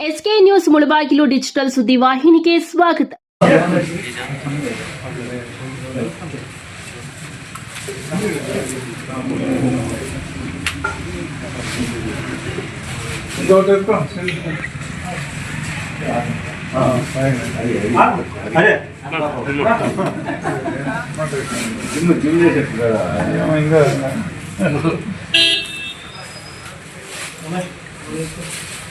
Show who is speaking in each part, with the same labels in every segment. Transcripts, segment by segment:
Speaker 1: SK news Mulbagal digital ಸುದ್ದಿ ವಾಹಿನಿಗೆ ಸ್ವಾಗತ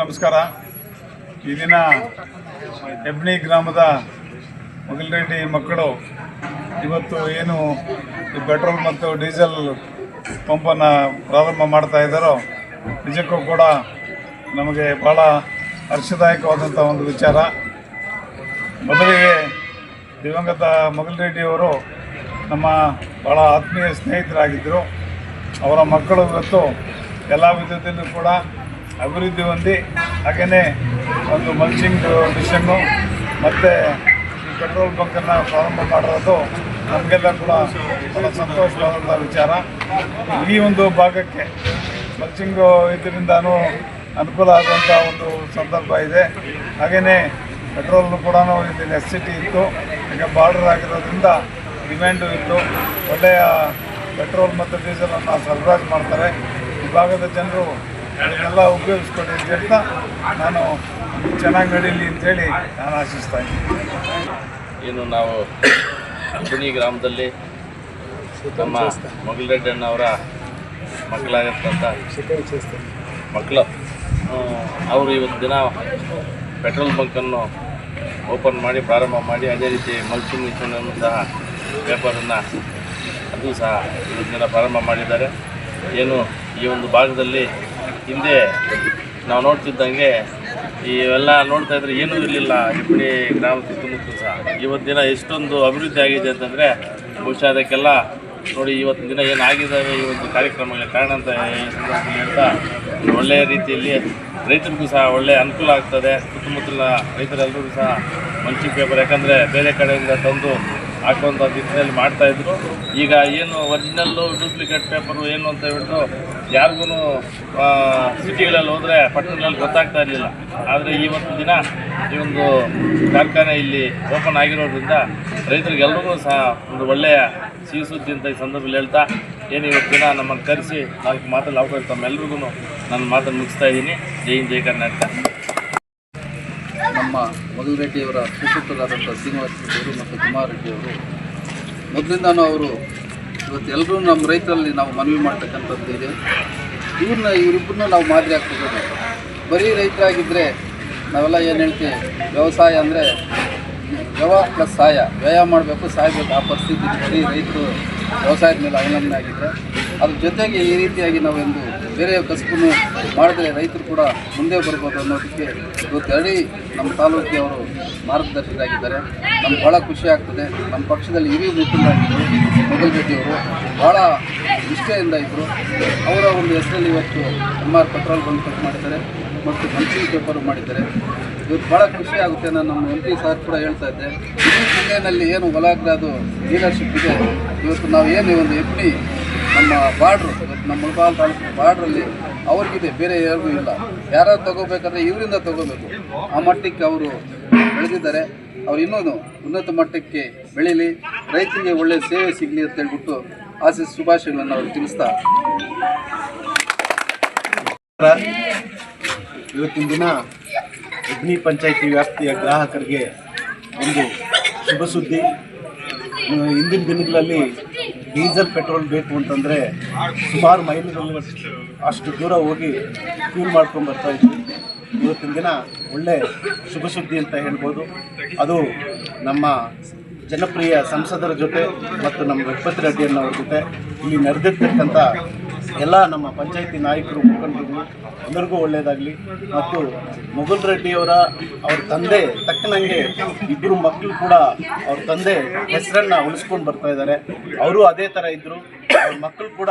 Speaker 2: ನಮಸ್ಕಾರ. ಈ ದಿನ ಹೆಬ್ಣಿ ಗ್ರಾಮದ ಮೊಗಲ್ರೆಡ್ಡಿ ಮಕ್ಕಳು ಇವತ್ತು ಏನು ಈ ಪೆಟ್ರೋಲ್ ಮತ್ತು ಡೀಸೆಲ್ ಪಂಪನ್ನು ಪ್ರಾರಂಭ ಮಾಡ್ತಾ ಇದ್ದಾರೋ ನಿಜಕ್ಕೂ ಕೂಡ ನಮಗೆ ಭಾಳ ಹರ್ಷದಾಯಕವಾದಂಥ ಒಂದು ವಿಚಾರ. ಮೊದಲಿಗೆ ದಿವಂಗತ ಮೊಗಲ್ರೆಡ್ಡಿಯವರು ನಮ್ಮ ಭಾಳ ಆತ್ಮೀಯ ಸ್ನೇಹಿತರಾಗಿದ್ದರು. ಅವರ ಮಕ್ಕಳು ಇವತ್ತು ಎಲ್ಲ ವಿಧದಲ್ಲೂ ಕೂಡ ಅಭಿವೃದ್ಧಿ ಹೊಂದಿ ಹಾಗೆಯೇ ಒಂದು ಮಲ್ಚಿಂಗ್ ಮಿಷನ್ನು ಮತ್ತು ಈ ಪೆಟ್ರೋಲ್ ಬಂಕನ್ನು ಪ್ರಾರಂಭ ಮಾಡಿರೋದು ನಮಗೆಲ್ಲ ಕೂಡ ಭಾಳ ಸಂತೋಷವಾದಂಥ ವಿಚಾರ. ಈ ಒಂದು ಭಾಗಕ್ಕೆ ಮಲ್ಚಿಂಗು ಇದರಿಂದನೂ ಅನುಕೂಲ ಆಗುವಂಥ ಒಂದು ಸಂದರ್ಭ ಇದೆ. ಹಾಗೆಯೇ ಪೆಟ್ರೋಲ್ ಕೂಡ ಇಲ್ಲಿ ನೆಸಿಟಿ ಇತ್ತು. ಈಗ ಬಾರ್ಡರ್ ಆಗಿರೋದ್ರಿಂದ ಡಿಮ್ಯಾಂಡು ಇತ್ತು. ಒಳ್ಳೆಯ ಪೆಟ್ರೋಲ್ ಮತ್ತು ಡೀಸೆಲನ್ನು ಸರಬರಾಜು ಮಾಡ್ತಾರೆ. ಈ ಭಾಗದ ಜನರು ಅದನ್ನೆಲ್ಲ ಉಪಯೋಗಿಸ್ಕೊಡಿ ಅಂತ ನಾನು ಚೆನ್ನಾಗಿ ನಡೀಲಿ ಅಂತೇಳಿ ನಾನು ಆಶಿಸ್ತಾ ಇದ್ದೀನಿ.
Speaker 3: ಏನು ನಾವು ಕುಣಿ ಗ್ರಾಮದಲ್ಲಿ ನಮ್ಮ ಮೊಗಲ್ರೆಡ್ಡಿ ಅಣ್ಣವರ ಮಕ್ಕಳಾಗಿರ್ತಕ್ಕಂಥ ಮಕ್ಕಳು. ಅವರು ಇವತ್ತು ದಿನ ಪೆಟ್ರೋಲ್ ಬಂಕನ್ನು ಓಪನ್ ಮಾಡಿ ಪ್ರಾರಂಭ ಮಾಡಿ, ಅದೇ ರೀತಿ ಮಲ್ಚಿಂಗ್ ಮಿಷನನ್ನು ಸಹ ಪೇಪರನ್ನು ಸಹ ಇದನ್ನೆಲ್ಲ ದಿನ ಪ್ರಾರಂಭ ಮಾಡಿದ್ದಾರೆ. ಏನು ಈ ಒಂದು ಭಾಗದಲ್ಲಿ ಹಿಂದೆ ನಾವು ನೋಡ್ತಿದ್ದಂಗೆ ಇವೆಲ್ಲ ನೋಡ್ತಾ ಇದ್ರೆ ಏನೂ ಇರಲಿಲ್ಲ. ಇಬ್ಬನಿ ಗ್ರಾಮ ಸುತ್ತಮುತ್ತ ಸಹ. ಇವತ್ತಿನ ಎಷ್ಟೊಂದು ಅಭಿವೃದ್ಧಿ ಆಗಿದೆ ಅಂತಂದರೆ ಬಹುಶಃ ಅದಕ್ಕೆಲ್ಲ ನೋಡಿ ಇವತ್ತಿನ ದಿನ ಏನಾಗಿದ್ದಾವೆ ಈ ಒಂದು ಕಾರ್ಯಕ್ರಮಗಳ ಕಾರಣ ಅಂತ ಅಂತ ಒಳ್ಳೆಯ ರೀತಿಯಲ್ಲಿ ರೈತರಿಗೂ ಸಹ ಒಳ್ಳೆಯ ಅನುಕೂಲ ಆಗ್ತದೆ. ಸುತ್ತಮುತ್ತಲ ರೈತರೆಲ್ಲರಿಗೂ ಸಹ ಮಂಚಿ ಪೇಪರ್ ಯಾಕಂದರೆ ಬೇರೆ ಕಡೆಯಿಂದ ತಂದು ಹಾಕುವಂಥ ರೀತಿಯಲ್ಲಿ ಮಾಡ್ತಾಯಿದ್ರು ಈಗ ಏನು ಒರಿಜಿನಲ್ಲು ಡೂಪ್ಲಿಕೇಟ್ ಪೇಪರು ಏನು ಅಂತ ಹೇಳ್ಬಿಟ್ಟು ಯಾರಿಗೂ ಸಿಟಿಗಳಲ್ಲಿ ಹೋದರೆ ಪಟ್ಟಣಗಳಲ್ಲಿ ಗೊತ್ತಾಗ್ತಾ ಇರಲಿಲ್ಲ. ಆದರೆ ಇವತ್ತು ದಿನ ಈ ಒಂದು ಕಾರ್ಖಾನೆ ಇಲ್ಲಿ ಓಪನ್ ಆಗಿರೋದ್ರಿಂದ ರೈತರಿಗೆಲ್ಲರಿಗೂ ಸಹ ಒಂದು ಒಳ್ಳೆಯ ಸಿಹಿ ಸುದ್ದಿ ಅಂತ ಈ ಸಂದರ್ಭದಲ್ಲಿ ಹೇಳ್ತಾ ಏನು ಇವತ್ತು ದಿನ ನಮ್ಮನ್ನು ಕರೆಸಿ ನಾಲ್ಕು ಮಾತಲ್ಲಿ ಅವಕಾಶ ತಮ್ಮೆಲ್ರಿಗೂ ನನ್ನ ಮಾತನ್ನು ಮುಗಿಸ್ತಾ ಇದ್ದೀನಿ. ಜೈ ಹಿಂದ್, ಜೈ ಕರ್ನಾಟಕ.
Speaker 4: ನಮ್ಮ ಮಧುರೆಡ್ಡಿಯವರ ಸುಪುತ್ರರಾದಂಥ ಶ್ರೀನಿವಾಸ ರೆಡ್ಡಿಯವರು ಮತ್ತು ಕುಮಾರ್ ರೆಡ್ಡಿಯವರು, ಮೊದಲಿಂದನೂ ಅವರು ಇವತ್ತು ಎಲ್ಲರೂ ನಮ್ಮ ರೈತರಲ್ಲಿ ನಾವು ಮನವಿ ಮಾಡ್ತಕ್ಕಂಥದ್ದು ಇದೆ. ಇವ್ರನ್ನ ಇವರಿಬ್ಬರನ್ನ ನಾವು ಮಾದರಿ ಆಗ್ತಿರೋದು ಬರೀ ರೈತರಾಗಿದ್ದರೆ ನಾವೆಲ್ಲ ಏನು ಹೇಳ್ತೀವಿ, ವ್ಯವಸಾಯ ಅಂದರೆ ವ್ಯವ ಪ್ಲಸ್ ಸಹಾಯ ವ್ಯಯ ಮಾಡಬೇಕು, ಸಾಯಬೇಕು. ಆ ಪರಿಸ್ಥಿತಿ. ಬರೀ ರೈತರು ವ್ಯವಸಾಯದ ಮೇಲೆ ಅವಲಂಬನೆ ಆಗಿದ್ದರೆ ಅದ್ರ ಜೊತೆಗೆ ಈ ರೀತಿಯಾಗಿ ನಾವೊಂದು ಬೇರೆ ಕಸಬನ್ನು ಮಾಡಿದ್ರೆ ರೈತರು ಕೂಡ ಮುಂದೆ ಬರ್ಬೋದು ಅನ್ನೋದಕ್ಕೆ ಇವತ್ತು ನಮ್ಮ ತಾಲೂಕಿಗೆ ಅವರು ನಮ್ಗೆ ಭಾಳ ಖುಷಿ ಆಗ್ತದೆ. ನಮ್ಮ ಪಕ್ಷದಲ್ಲಿ ಹಿರಿಯ ಮುಖಂಡರಾಗಿದ್ದರು ಮೊಗಲ್ರೆಡ್ಡಿಯವರು ಭಾಳ ನಿಷ್ಠೆಯಿಂದ ಇದ್ದರು. ಅವರ ಒಂದು ಹೆಸರಲ್ಲಿ ಇವತ್ತು M R petrol bunk cut ಮಾಡಿದ್ದಾರೆ ಮತ್ತು ಮನ್ಸಿ ಪೇಪರ್ ಮಾಡಿದ್ದಾರೆ. ಇವತ್ತು ಭಾಳ ಖುಷಿ ಆಗುತ್ತೆ ನಾನು ನಮ್ಮ ಎಂ ಪಿ ಸರ್ ಕೂಡ ಹೇಳ್ತಾ ಇದ್ದೆ. ಈ ಜಿಲ್ಲೆಯಲ್ಲಿ ಏನು ಒಲಾಗ್ರದು ಲೀಡರ್ಶಿಪ್ ಇದೆ ಇವತ್ತು ನಾವು ಏನು ಒಂದು ಒಂದು ಎಫ್ಡಿ ನಮ್ಮ ಬಾರ್ಡ್ರು, ನಮ್ಮ ಮುಳಬಾಲ್ ತಾಲೂಕು ಬಾರ್ಡ್ರಲ್ಲಿ ಅವ್ರಿಗಿದೆ, ಬೇರೆ ಯಾರಿಗೂ ಇಲ್ಲ. ಯಾರು ತಗೋಬೇಕಂದ್ರೆ ಇವರಿಂದ ತಗೋಬೇಕು. ಆ ಮಟ್ಟಕ್ಕೆ ಅವರು ಬೆಳೆದಿದ್ದಾರೆ. ಅವ್ರು ಇನ್ನೂ ಉನ್ನತ ಮಟ್ಟಕ್ಕೆ ಬೆಳೀಲಿ. ರೈತರಿಗೆ ಒಳ್ಳೆಯ ಸೇವೆ ಸಿಗಲಿ ಅಂತ ಹೇಳ್ಬಿಟ್ಟು ಆಸೆ, ಶುಭಾಶಯಗಳನ್ನು ಅವರು ತಿಳಿಸ್ತಾ
Speaker 5: ಇವತ್ತಿನ ದಿನ ಅಗ್ನಿ ಪಂಚಾಯಿತಿ ವ್ಯಾಪ್ತಿಯ ಗ್ರಾಹಕರಿಗೆ ಒಂದು ಶುಭ ಸುದ್ದಿ. ಇಂದಿನ ದಿನಗಳಲ್ಲಿ ಡೀಸೆಲ್ ಪೆಟ್ರೋಲ್ ಬೇಕು ಅಂತಂದರೆ ಸುಮಾರು ಮೈಲುಗಳು ಅಷ್ಟು ದೂರ ಹೋಗಿ ಫ್ಯೂಲ್ ಮಾಡ್ಕೊಂಡು ಬರ್ತಾ ಇದ್ವಿ. ಇವತ್ತಿನ ದಿನ ಒಳ್ಳೆ ಶುಭ ಸುದ್ದಿ ಅಂತ ಹೇಳ್ಬೋದು. ಅದು ನಮ್ಮ ಜನಪ್ರಿಯ ಸಂಸದರ ಜೊತೆ ಮತ್ತು ನಮ್ಮ ರಘುಪತಿ ರೆಡ್ಡಿಯನ್ನವ್ರ ಜೊತೆ ಇಲ್ಲಿ ನಡೆದಿರ್ತಕ್ಕಂಥ ಎಲ್ಲ ನಮ್ಮ ಪಂಚಾಯತಿ ನಾಯಕರು ಮುಖಂಡರು ಎಲ್ಲರಿಗೂ ಒಳ್ಳೆಯದಾಗಲಿ. ಮತ್ತು ಮುಗುಲ್ ರೆಡ್ಡಿಯವರ ಅವ್ರ ತಂದೆ, ತಕ್ಕನಂಗೆ ಇಬ್ಬರು ಮಕ್ಕಳು ಕೂಡ ಅವ್ರ ತಂದೆ ಹೆಸರನ್ನು ಉಳಿಸ್ಕೊಂಡು ಬರ್ತಾ ಇದ್ದಾರೆ. ಅವರು ಅದೇ ಥರ ಇದ್ದರು ಅವ್ರ ಮಕ್ಕಳು ಕೂಡ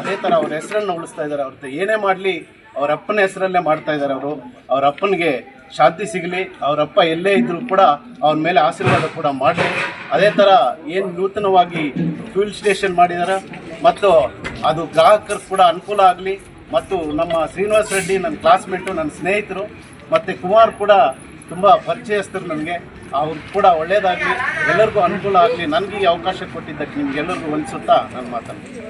Speaker 5: ಅದೇ ಥರ ಅವ್ರ ಹೆಸರನ್ನು ಉಳಿಸ್ತಾ ಇದ್ದಾರೆ. ಅವ್ರದ್ದು ಏನೇ ಮಾಡಲಿ, ಅವ್ರ ಅಪ್ಪನ ಹೆಸರಲ್ಲೇ ಮಾಡ್ತಾ ಇದ್ದಾರೆ ಅವರು. ಅವ್ರ ಅಪ್ಪನಿಗೆ ಶಾಂತಿ ಸಿಗಲಿ. ಅವರಪ್ಪ ಎಲ್ಲೇ ಇದ್ದರೂ ಕೂಡ ಅವ್ರ ಮೇಲೆ ಆಶೀರ್ವಾದ ಕೂಡ ಮಾಡಲಿ. ಅದೇ ಥರ ಏನು ನೂತನವಾಗಿ ಫ್ಯೂಲ್ ಸ್ಟೇಷನ್ ಮಾಡಿದ್ದಾರೆ ಮತ್ತು ಅದು ಗ್ರಾಹಕರು ಕೂಡ ಅನುಕೂಲ ಆಗಲಿ ಮತ್ತು ನಮ್ಮ ಶ್ರೀನಿವಾಸ್ ರೆಡ್ಡಿ ನನ್ನ ಕ್ಲಾಸ್ಮೇಟು ನನ್ನ ಸ್ನೇಹಿತರು ಮತ್ತು ಕುಮಾರ್ ಕೂಡ ತುಂಬ ಪರಿಚಯಸ್ಥರು ನನಗೆ ಅವ್ರು ಕೂಡ ಒಳ್ಳೆಯದಾಗಲಿ ಎಲ್ಲರಿಗೂ ಅನುಕೂಲ ಆಗಲಿ, ನನಗೆ ಈ ಅವಕಾಶ ಕೊಟ್ಟಿದ್ದಕ್ಕೆ ನಿಮಗೆಲ್ಲರಿಗೂ ಹೊಲಿಸುತ್ತಾ ನಾನು ಮಾತಾಡ್ತೀನಿ.